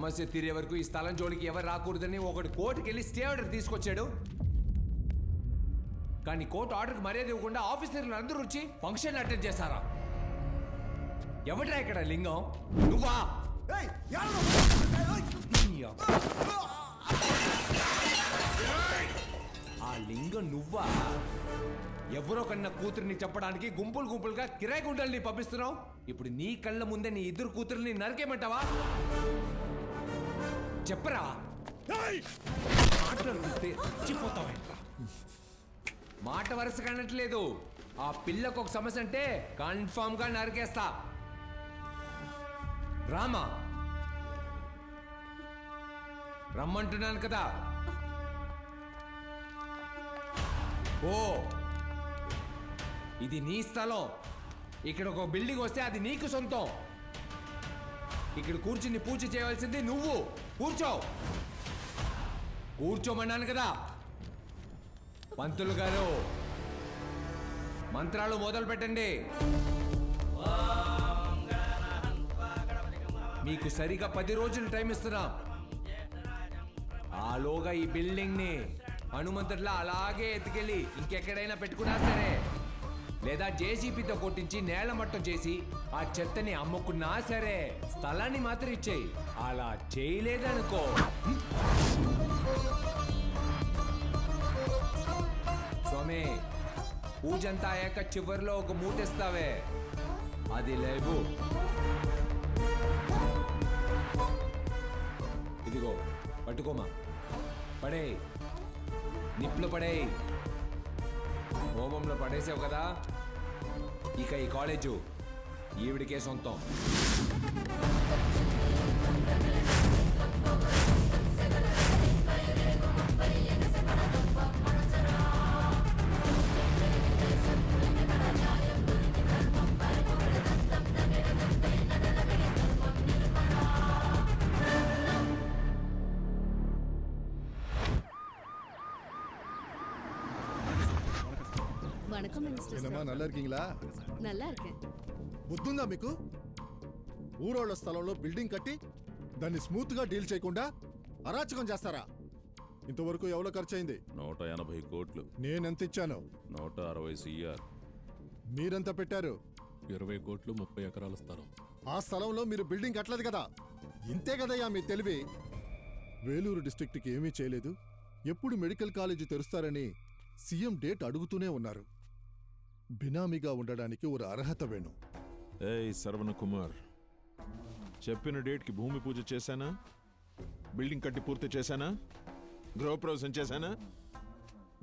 సమస్య తీరే వరకు ఈ స్థలం జోలికి ఎవరు రాకూడదని ఒకటి కోర్టుకి వెళ్ళి స్టే ఆర్డర్ తీసుకొచ్చాడు. కానీ కోర్టు ఆర్డర్కి మర్యాద ఇవ్వకుండా ఆఫీసర్లు అందరూ వచ్చి ఫంక్షన్ అటెండ్ చేశారా? ఎవడ్రా ఇక్కడ లింగం? నువ్వా? ఆ లింగం నువ్వా? ఎవరో కన్న కూతురిని చెప్పడానికి గుంపులు గుంపులుగా కిరాయి గుండల్ని పంపిస్తున్నావు. ఇప్పుడు నీ కళ్ళ ముందే నీ ఇద్దరు కూతుర్ని నరికేమంటావా చెప్పరా? మాట్లాడుతుంటే మాట వరుస కనట్లేదు. ఆ పిల్లకు ఒక సమస్య అంటే కన్ఫామ్గా నరికేస్తా. రామా? రమ్మంటున్నాను కదా. ఓ! ఇది నీ స్థలం. ఇక్కడ ఒక బిల్డింగ్ వస్తే అది నీకు సొంతం. ఇక్కడ కూర్చుని పూజ చేయవలసింది నువ్వు. కూర్చో. కూర్చోమన్నాను కదా. పంతులు గారు మంత్రాలు మొదలు పెట్టండి మీకు సరిగా పది రోజులు టైం ఇస్తున్నా. ఆలోగా ఈ బిల్డింగ్ని హనుమంతుడిలా అలాగే ఎత్తుకెళ్ళి ఇంకెక్కడైనా పెట్టుకున్నా సరే. లేదా జేసీపీతో కొట్టించి నేల మట్టం చేసి ఆ చెత్తని అమ్ముకున్నా సరే స్థలాన్ని మాత్రం ఇచ్చేయి. అలా చేయలేదనుకో. స్వామి పూజంతా అయ్యాక చివరిలో ఒక మూటేస్తావే అది లేవు. ఇదిగో పట్టుకోమా. పడే నిప్పులు పడే హోమంలో పడేసావు కదా. ఇక ఈ కాలేజు ఈవిడికే సొంతం. வணக்கம் மினிஸ்டர் என்னம்மா சார் நல்லா இருக்கீங்களா நல்லா இருக்கேன் బుద్ధుందా మీకు ఊరోళ్ళ స్థలంలో బిల్డింగ్ కట్టి దాన్ని స్మూత్ గా డీల్ చేయకుండా అరాచకం చేస్తారా ఇంతవరకు ఎవరో ఖర్చు అయింది నూట ఎనభై కోట్లు నేనెంత ఇచ్చాను నూట అరవై సిఆర్ మీరెంత పెట్టారు ఇరవై కోట్లు ముప్పై ఎకరాల స్థలం ఆ స్థలంలో మీరు బిల్డింగ్ కట్టలేదు కదా ఇంతే కదయ్యా మీ తెలివి వేలూరు డిస్ట్రిక్ట్కి ఏమీ చేయలేదు ఎప్పుడు మెడికల్ కాలేజీ తెరుస్తారని సీఎం డేట్ అడుగుతూనే ఉన్నారు బినామీగా ఉండడానికి ఒక అర్హత వేణు. ఏయ్ శరవణ కుమార్. చెప్పిన డేట్కి భూమి పూజ చేశానా? బిల్డింగ్ కట్టి పూర్తి చేశానా? గృహప్రవేశం చేశానా?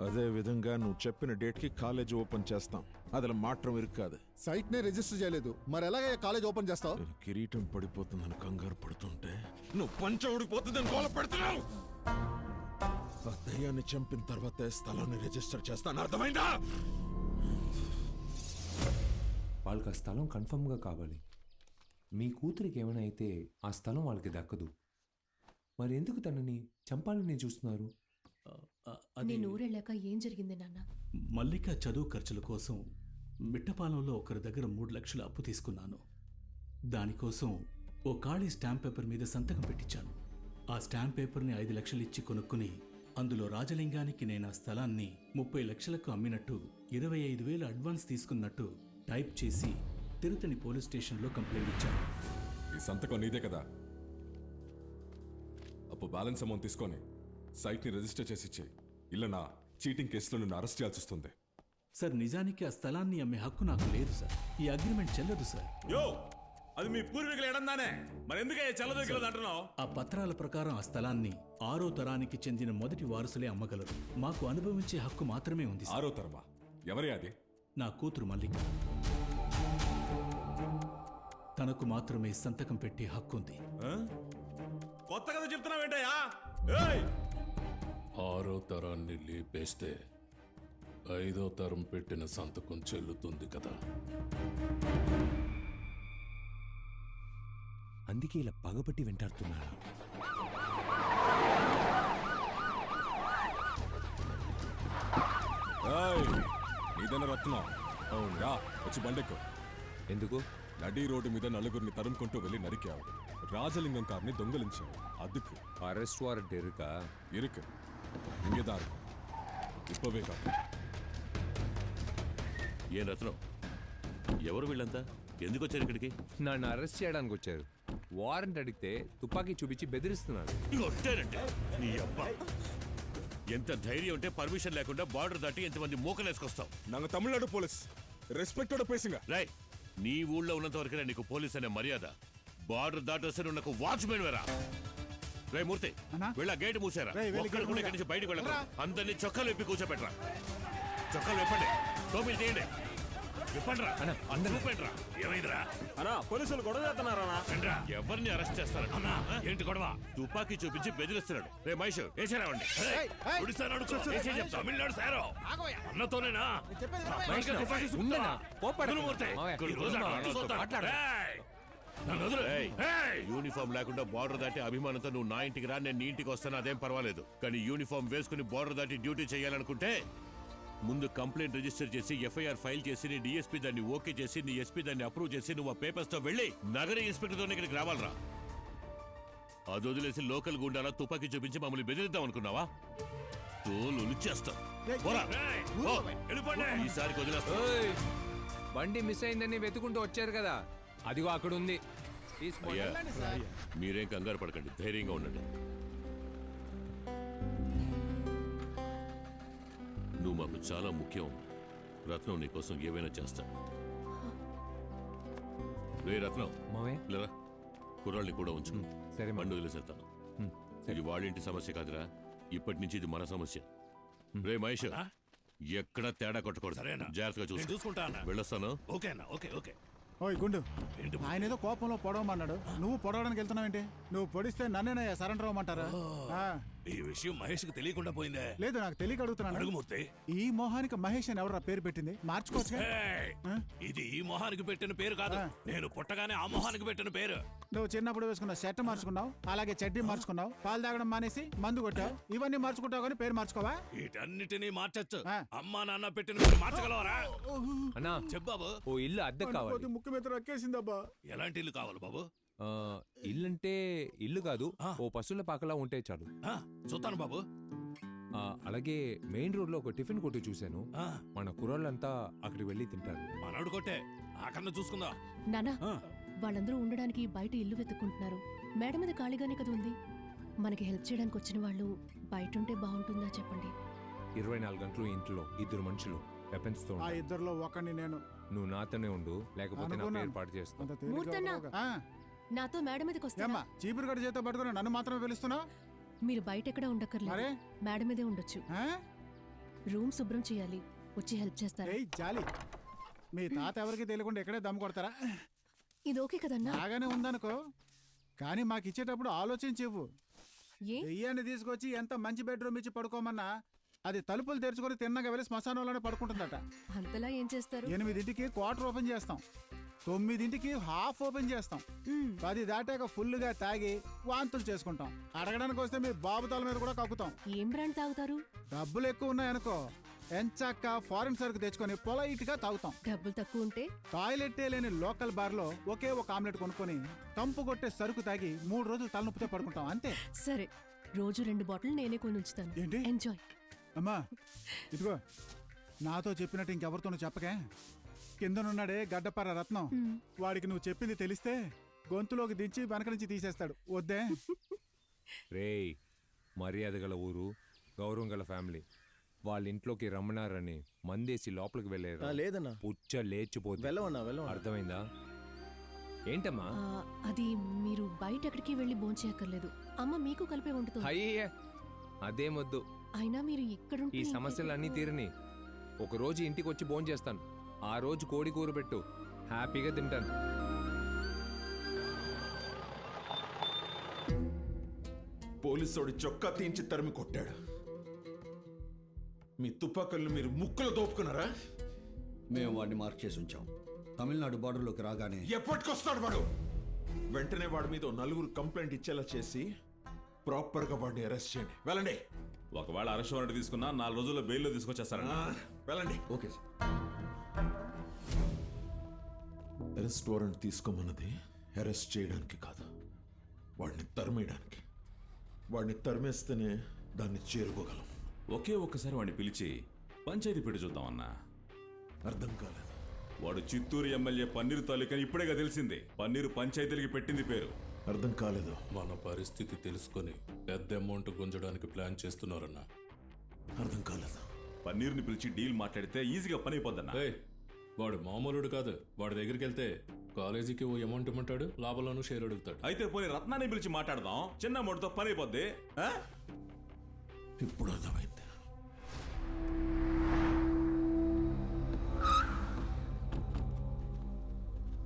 అదే విధంగా నువ్వు చెప్పిన డేట్కి కాలేజ్ ఓపెన్ చేస్తాం. అదిలో మాత్రం ఇరుక్కాదు. సైట్ నే రిజిస్టర్ చేయలేదు. మరి ఎలాగయ్యా కాలేజ్ ఓపెన్ చేస్తావు? కిరీటం పడిపోతుందని కంగారు పడుతుంటే నువ్వు పంచ ఊడిపోతుందని గోల పెడుతున్నావు! దయ్యాన్ని చంపిన తర్వాత స్థలాన్ని రిజిస్టర్ చేస్తాను. అర్థమైందా? వాళ్ళకి ఆ స్థలం కన్ఫర్మ్గా కావాలి. మీ కూతురికి ఏమైనా అయితే ఆ స్థలం వాళ్ళకి దక్కదు. మరి ఎందుకు తనని చంపాలని చూస్తున్నారు? అది నేను ఊరెళ్ళాక ఏం జరిగింది నాన్న? మల్లిక చదువు ఖర్చుల కోసం మిట్టపాలెంలో ఒకరి దగ్గర మూడు లక్షలు అప్పు తీసుకున్నాను. దానికోసం ఓ ఖాళీ స్టాంప్ పేపర్ మీద సంతకం పెట్టించాను ఆ స్టాంప్ పేపర్ని ఐదు లక్షలు ఇచ్చి కొనుక్కుని అందులో రాజలింగానికి నేను ఆ స్థలాన్ని ముప్పై లక్షలకు అమ్మినట్టు ఇరవై ఐదు వేలు అడ్వాన్స్ తీసుకున్నట్టు టైప్ చేసి తిరుతని పోలీస్ స్టేషన్లో కంప్లైంట్ ఇచ్చాను ఈ సంతకం నీదే కదా? అప్పు బ్యాలెన్స్ అమౌంట్ తీసుకొని సైట్ని రిజిస్టర్ చేసి ఇచ్చేయి. ఇల్లనా చీటింగ్ కేసులో నిన్ను అరెస్ట్ చేయాల్సి వస్తుంది. సార్ నిజానికి ఆ స్థలాన్ని అమ్మే హక్కు నాకు లేదు సార్. ఈ అగ్రిమెంట్ చెల్లదు సార్. యో అది మీ పూర్వీకులు ఎడందానే. మరి ఎందుకయ్యా చల్లదు గిల్లదు అంటున్నావు? ఆ పత్రాల ప్రకారం ఆ స్థలాన్ని ఆరో తరానికి చెందిన మొదటి వారసులే అమ్మగలరు. మాకు అనుభవించే హక్కు మాత్రమే ఉంది సార్. ఆరో తరమా? ఎవరే అది? నా కూతురు మల్లిక. తనకు మాత్రమే సంతకం పెట్టే హక్కు ఉంది ఆ? కొత్త కథ చెప్తున్నావేంటయ్యా? ఏయ్! ఆరో తరాన్ని లేపేస్తే ఐదో తరం పెట్టిన సంతకం చెల్లుతుంది కదా. అందుకే ఇలా పగబట్టి వెంటాడుతున్నారు ఏయ్, నీదైన రత్నం? అవును రా వచ్చి బండెక్కు. ఎందుకు? నడి రోడ్డు మీద నలుగురిని తరుముకుంటూ వెళ్ళి నరికావు రాజలింగం కార్ని దొంగలించావు அதுக்கு అరెస్ట్ వారెంట్ இருக்கா இருக்கு இங்கதான் இருக்கு இப்பவே காட்டு ఏం రత్నం ఎవరు వీళ్ళంతా ఎందుకు వచ్చారు ఇక్కడికి నన్ను అరెస్ట్ చేయడానికి వచ్చారు వారెంట్ అడిగితే తుపాకీ చూపించి బెదిరిస్తున్నారు కొట్టారంటే నీ అబ్బా ఎంత ధైర్యం ఉంటే పర్మిషన్ లేకుండా బార్డర్ దాటి ఎంతమంది మూకలేసుకొస్తావు நாங்க தமிழ்நாடு போலீஸ் ரெஸ்பெக்டோட பேசுங்க రై నీ ఊళ్ళో ఉన్నంత వరకే నీకు పోలీస్ అనే మర్యాద. బార్డర్ దాటొస్తే నువ్వు నాకు వాచ్మెన్ వేరా. రే మూర్తి వీళ్ళ గేట్ మూసారా. ఒక్కడు కూడా ఇక్కడి నుంచి బయటకు వెళ్ళకు. అందరినీ చొక్కాలు విప్పి కూర్చోబెట్టరా చొక్కాలు విప్పండి. టోపీలు తీయండి. చూపెండిరా ఏమైందిరా? పోలీసులు గొడవ చేస్తున్నారా. ఎవరిని అరెస్ట్ చేస్తారు? అన్నా ఏంటి గొడవ? తుపాకీ చూపించి బెదిరిస్తున్నాడు. రే మహేష్ వేసారావండి తమిళనాడు సారో అన్నతోనేనా! యూనిఫామ్ లేకుండా బార్డర్ దాటి అభిమానంతో నువ్వు నా ఇంటికి రా నేను నీ ఇంటికి వస్తాను అదేం పర్వాలేదు. కానీ యూనిఫామ్ వేసుకుని బార్డర్ దాటి డ్యూటీ చేయాలనుకుంటే ముందు కంప్లైంట్ రిజిస్టర్ చేసి ఎఫ్ఐఆర్ ఫైల్ చేసి నీ డిఎస్పీ దాన్ని ఓకే చేసి నీ ఎస్పీ దాన్ని అప్రూవ్ చేసి నువ్వు ఆ పేపర్స్తో వెళ్ళి నగర ఇన్స్పెక్టర్తో ఇక్కడికి రావాలరా. అది వదిలేసి లోకల్ గుండాలా తుపాకీ చూపించి మమ్మల్ని బెదిరిద్దాం అనుకున్నావా? తోలు వదిలేస్తా ఓయ్, బండి మిస్ అయిందని వెతుకుంటూ వచ్చారు కదా. అదిగో అక్కడ ఉంది మీరేం కంగారు పడకండి. ధైర్యంగా ఉండండి. నువ్వు మాకు చాలా ముఖ్యం. రత్నం నీ కోసం ఏవైనా చేస్తాను రే రత్నం. మావయ్య లేరా? కుర్రాళ్ళని కూడా ఉంచు. సరే మా పండు వదిలేసేస్తాను ఇది వాళ్ళింటి సమస్య కాదురా. ఇప్పటి నుంచి ఇది మన సమస్య. రే మహేష్ ఎక్కడ తేడా కొట్టకూడదు. జాగ్రత్తగా చూసి చూసుకుంటా అన్న. వెళ్ళొస్తాను. ఓకే అన్న ఓకే ఓకే. ఓయ్ గుండు. ఆయన ఏదో కోపంలో పొడవమన్నాడు. నువ్వు పొడవడానికి వెళ్తున్నావేంటి? నువ్వు పొడిస్తే నన్నేనయ్యా సరెండర్ అవ్వమంటారా ఆ, ఈ విషయం మహేష్కి తెలియకుండా పోయిందే. లేదు నాకు తెలియక అడుగుతున్నాను అడుగుమూర్తి ఈ మొహానికి మహేష్ అని ఎవరా పేరు పెట్టింది? మార్చుకోవచ్చు ఏయ్! ఇది ఈ మొహానికి పెట్టిన పేరు కాదు. నేను పుట్టగానే ఆ మొహానికి పెట్టిన పేరు. నువ్వు చిన్నప్పుడు వేసుకున్న షర్ట్ మార్చుకున్నావు అలాగే చడ్డీ మార్చుకున్నావు పాలు తాగడం మానేసి మందు కొట్టావు ఇవన్నీ మార్చుకుంటావు కానీ పేరు మార్చుకోవా? వీటన్నిటినీ మార్చచ్చు. ఆ. అమ్మా నాన్న పెట్టిన పేరు మార్చగలవరా? అన్నా చెప్పాబు ఓ ఇల్లు అద్దెకు కావాలి. ముక్కు మీద రక్కేసిందబ్బా. ఎలాంటి ఇల్లు కావాలి బాబు? ఇల్లంటే ఇల్లు కాదు ఓ పశువుల పాకలా ఉంటే చాలు. ఆ, చూస్తాను బాబు. ఆ, అలాగే మెయిన్ రోడ్లో ఒక టిఫిన్ కొట్టు చూశాను. మన కుర్రాళ్ళంతా అక్కడికి వెళ్ళి తింటారు. మనోడు కొట్టే. ఆకన్నా చూసుకుందాం? నానా. వాళ్ళందరూ ఉండడానికి బయట ఇల్లు వెతుక్కుంటున్నారు. మేడ మీద ఖాళీగానే కదా ఉంది. మనకి హెల్ప్ చేయడానికి వచ్చిన వాళ్ళు బయట ఉంటే బాగుంటుందా చెప్పండి. ఇరవై నాలుగు గంటలు ఇంట్లో ఇద్దరు మనుషులు వెపన్స్తో ఆ. ఇద్దరిలో ఒకడిని నేను నువ్వు నాతోనే ఉండు లేకపోతే నా. పేరు పాటు చేస్తాను నాతో మేడ మీదకి ఏమ్మా వస్తారా? చీపురు గడి చేత పట్టుకుని నన్ను మాత్రమే పిలుస్తున్నావు? మీరు బయట ఎక్కడ ఉండక్కర్లేదు మేడ మీదే ఉండొచ్చు? రూమ్ శుభ్రం చేయాలి. వచ్చి హెల్ప్ చేస్తారా? ఏయ్ జాలి. మీ తాత ఎవరికి తెలియకుండా ఎక్కడే దమ్ము కొడతారా? ఇది ఓకే కదన్నా? బాగానే ఉందనుకో కానీ మాకు ఇచ్చేటప్పుడు ఆలోచించి ఇవ్వు. దెయ్యాన్ని తీసుకొచ్చి ఎంత మంచి బెడ్రూమ్ ఇచ్చి పడుకోమన్నా అది తలుపులు తెరుచుకొని తిన్నగా వెళ్ళి శ్మశానంలోనే పడుకుంటుందట. అంతలా ఏం చేస్తారు? ఎనిమిదింటికి క్వార్టర్ ఓపెన్ చేస్తాం. తొమ్మిదింటికి హాఫ్ ఓపెన్ చేస్తాం. పది దాటాక ఫుల్గా తాగి వాంతులు చేసుకుంటాం. అడగడానికి వస్తే మీ బాబు తల మీద కూడా కక్కుతాం. ఏం బ్రాండ్ తాగుతారు? డబ్బులు ఎక్కువ ఉన్నాయనుకో ఎంచక్క ఫారిన్ సరుకు తెచ్చుకొని పొలైట్గా తాగుతాం. డబ్బులు తక్కువ ఉంటే? టాయిలెట్టే లేని లోకల్ బార్లో ఒకే ఒక ఆమ్లెట్ కొనుక్కొని కంపు కొట్టే సరుకు తాగి మూడు రోజులు తలనొప్పితే పడుకుంటాం అంతే. సరే రోజు రెండు బాటిల్ నేనే కొని ఉంచుతాను. ఏంటి? ఎంజాయ్ అమ్మా ఇదిగో నాతో చెప్పినట్టు ఇంకెవరితోనూ చెప్పకే. కిందనున్నాడే గడ్డపార రత్నం. వాడికి నువ్వు చెప్పింది తెలిస్తే గొంతులోకి దించి వెనక నుంచి తీసేస్తాడు. వద్దే. రేయ్ మర్యాద గల ఊరు గౌరవం గల ఫ్యామిలీ. వాళ్ళ ఇంట్లోకి రమ్మన్నారని మందేసి లోపలికి వెళ్ళారు. లేదన్నా. పుచ్చ లేచిపోతుంది వెళ్ళవన్నా వెళ్ళవన్నా. అర్థమైందా? ఏంటమ్మా? ఆ, అది మీరు బయట ఎక్కడికి వెళ్ళి భోంచేయక్కర్లేదు. అమ్మ మీకు కలిపే వండుతుంది. అయ్యే అదేమొద్దు అయినా మీరు ఇక్కడ ఈ సమస్యలన్నీ తీరని. ఒక రోజు ఇంటికి వచ్చి భోజనం చేస్తాను ఆ రోజు కోడి కూర పెట్టు. హ్యాపీగా తింటాను. పోలీసోడి చొక్కా తీయించి తరిమి కొట్టాడు. మీ తుపాకుల్ని మీరు ముక్కులు దోపుకున్నారా? మేము వాడిని మార్క్ చేసి ఉంచాం. తమిళనాడు బార్డర్లోకి రాగానే ఎప్పటికొస్తాడు వాడు? వెంటనే వాడి మీద నలుగురు కంప్లైంట్ ఇచ్చేలా చేసి ప్రాపర్గా వాడిని అరెస్ట్ చేయండి. వెళ్ళండి. ఒకవేళ అరెస్ట్ వారెంట్ తీసుకున్నా నాలుగు రోజుల్లో బెయిల్లో తీసుకొచ్చేస్తారన్న ఆ, వెళ్ళండి. Okay sir. అరెస్ట్ వారెంట్ తీసుకోమన్నది అరెస్ట్ చేయడానికి కాదు. వాడిని తరిమేయడానికి. వాడిని తరిమేస్తేనే దాన్ని చేరుకోగలం. ఒకే ఒక్కసారి వాడిని పిలిచి పంచాయతీ పెట్టి చూద్దామన్నా. అర్థం కాలేదు. వాడు చిత్తూరు ఎమ్మెల్యే పన్నీరు తాలూకని ఇప్పుడేగా తెలిసింది. పన్నీరు పంచాయతీలకి పెట్టింది పేరు. అర్థం కాలేదు. మన పరిస్థితి తెలుసుకొని పెద్ద అమౌంట్ గుంజడానికి ప్లాన్ చేస్తున్నారన్నా. అర్థం కాలేదు. పన్నీరుని పిలిచి డీల్ మాట్లాడితే ఈజీగా పని అయిపోద్దన్నా. వాడు మామూలుడు కాదు. వాడి దగ్గరికి వెళ్తే కాలేజీకి ఓ అమౌంట్ ఇమ్మంటాడు లాభంలోనూ షేర్ అడుగుతాడు. అయితే పోనీ రత్నాన్ని పిలిచి మాట్లాడదాం. చిన్న అమౌంట్తో పని అయిపోద్ది. ఆ? ఇప్పుడు అర్థమైంది.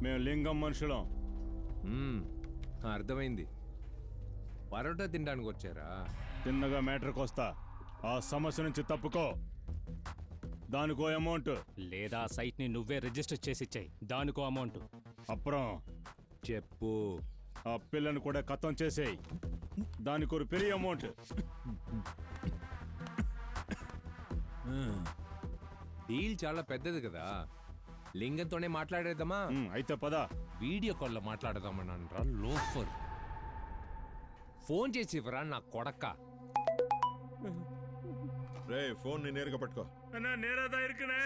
మేము లింగం మనుషులం. మ్మ్, అర్థమైంది. పరోటా తినడానికి వచ్చారా తిన్నగా మ్యాటర్కి వస్తా ఆ సమస్య నుంచి తప్పుకో. దానికో అమౌంట్ లేదా సైట్ సైట్ని నువ్వే రిజిస్టర్ చేసి ఇచ్చాయి. దానికో అమౌంట్ అప్పురం చెప్పు. ఆ పిల్లను కూడా ఖతం చేసేయి. దానికో పెరిగి అమౌంట్ డీల్ చాలా పెద్దది కదా. లింగంతోనే మాట్లాడేద్దామా? అయితే పద. వీడియో కాల్లో మాట్లాడదామనరా లోఫర్. ఫోన్ చేసి ఇవ్వరా నా కొడక్క రే ఫోన్ని నేరుగా పట్టుకో. అన్నా నేరాదా ఇరుకునే?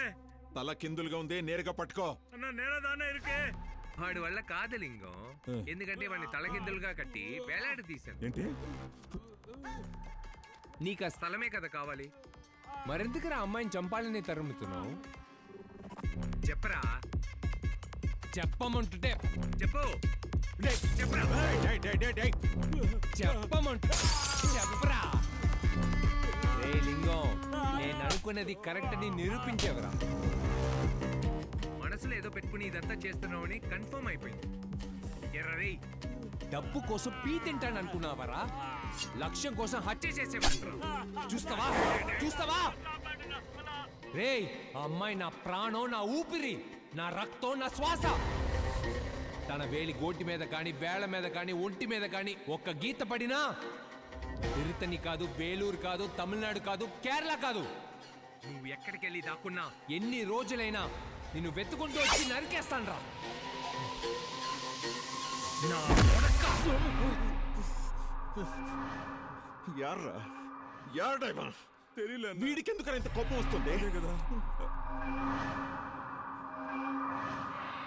తల కిందులుగా ఉంది నేరుగా పట్టుకో. అన్నా నేరాదానే ఇరుకే? వాడి వల్ల కాదు లింగం ఎందుకంటే వాడిని తలకిందులుగా కట్టి వేలాడి తీశాను. ఏంటి? నీకు ఆ స్థలమే కదా కావాలి. మరెందుకురా అమ్మాయిని చంపాలని తరుముతున్నావు? చెప్పరా? చెప్పమంటుంటే చెప్పు. డేయ్, చెప్పరా? చెప్పమంటు చెప్పరా? రే లింగం? నేను అనుకున్నది కరెక్ట్ అని నిరూపించేవరా? మనసులో ఏదో పెట్టుకుని ఇదంతా చేస్తున్నావని కన్ఫర్మ్ అయిపోయింది. ఎర్రరే డబ్బు కోసం పీ తింటాను అనుకున్నావరా? లక్ష్యం కోసం హత్య చేసేవాడు చూస్తావా? చూస్తావా? రే ఆ అమ్మాయి నా ప్రాణం నా ఊపిరి నా రక్తం నా శ్వాస. తన వేలి గోటి మీద కానీ వేళ మీద కానీ ఒంటి మీద కానీ ఒక్క గీత పడినా తిరుతని కాదు వేలూరు కాదు తమిళనాడు కాదు కేరళ కాదు. నువ్వు ఎక్కడికి వెళ్ళి దాక్కున్నా ఎన్ని రోజులైనా నిన్ను వెతుకుంటూ వచ్చి నరికేస్తాను రా! యార్రా? యార్ డ్రైవర్ తెలియలేదు వీడికి ఎందుకని ఇంత కోపం వస్తుంది?